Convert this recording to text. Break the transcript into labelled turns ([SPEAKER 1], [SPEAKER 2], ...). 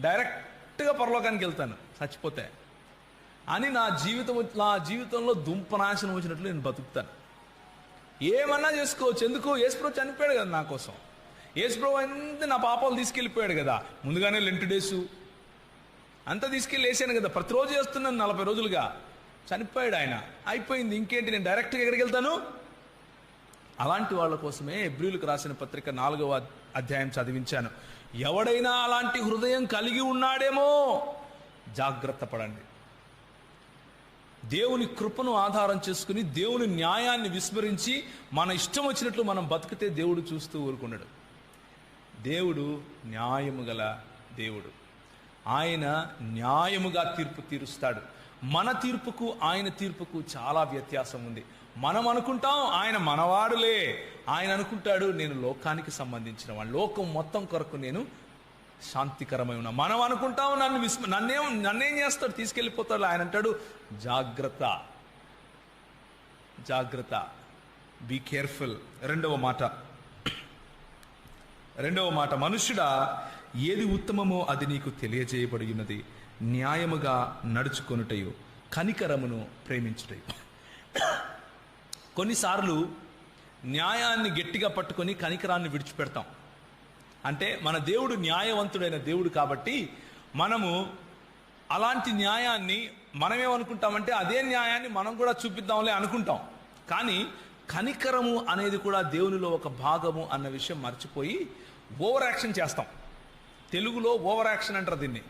[SPEAKER 1] డైరెక్ట్గా పరలోకానికి వెళ్తాను చచ్చిపోతే. అని నా జీవితం నా జీవితంలో దుంపనాశనం వచ్చినట్లు నేను బతుకుతాను. ఏమన్నా చేసుకోవచ్చు. ఎందుకు? యేసుప్రభు చనిపోయాడు కదా నా కోసం. యేసుప్రభు అంతే నా పాపాలు తీసుకెళ్ళిపోయాడు కదా. ముందుగానే లెంట్ డేసు. అంతా తీసుకెళ్ళి వేసాను కదా. ప్రతిరోజు చేస్తున్నాను నలభై రోజులుగా. చనిపోయాడు ఆయన. అయిపోయింది. ఇంకేంటి? నేను డైరెక్ట్గా ఎక్కడికి వెళ్తాను? అలాంటి వాళ్ళ కోసమే ఎబ్రిలకు రాసిన పత్రిక నాలుగవ అధ్యాయం చదివించాను. ఎవడైనా అలాంటి హృదయం కలిగి ఉన్నాడేమో జాగ్రత్త పడండి. దేవుని కృపను ఆధారం చేసుకుని దేవుని న్యాయాన్ని విస్మరించి మన ఇష్టం వచ్చినట్లు మనం బతికితే దేవుడు చూస్తూ ఊరుకున్నాడు దేవుడు న్యాయము గల దేవుడు. ఆయన న్యాయముగా తీర్పు తీరుస్తాడు. మన తీర్పుకు ఆయన తీర్పుకు చాలా వ్యత్యాసం ఉంది. మనం అనుకుంటాం ఆయన మనవాడులే. ఆయన అనుకుంటాడు నేను లోకానికి సంబంధించిన వాడు లోకం మొత్తం కొరకు నేను శాంతికరమై ఉన్నా. మనం అనుకుంటాం నన్ను విస్మ నన్నేం నన్నేం చేస్తాడు? తీసుకెళ్ళిపోతాడు ఆయన అంటాడు జాగ్రత్త. జాగ్రత్త. Be careful. రెండవ మాట. రెండవ మాట. మనుష్యుడా ఏది ఉత్తమమో అది నీకు తెలియజేయబడి ఉన్నది. న్యాయముగా నడుచుకొనుటయు కనికరమును ప్రేమించుటయు. కొన్నిసార్లు న్యాయాన్ని గట్టిగా పట్టుకొని కనికరాన్ని విడిచిపెడతాం. అంటే మన దేవుడు న్యాయవంతుడైన దేవుడు కాబట్టి మనము అలాంటి న్యాయాన్ని మనమేమనుకుంటామంటే అదే న్యాయాన్ని మనం కూడా చూపిద్దాంలే అనుకుంటాం. కానీ కనికరము అనేది కూడా దేవునిలో ఒక భాగము అన్న విషయం మర్చిపోయి ఓవర్ యాక్షన్ చేస్తాం. తెలుగులో ఓవర్ యాక్షన్ అంటారు దీన్ని.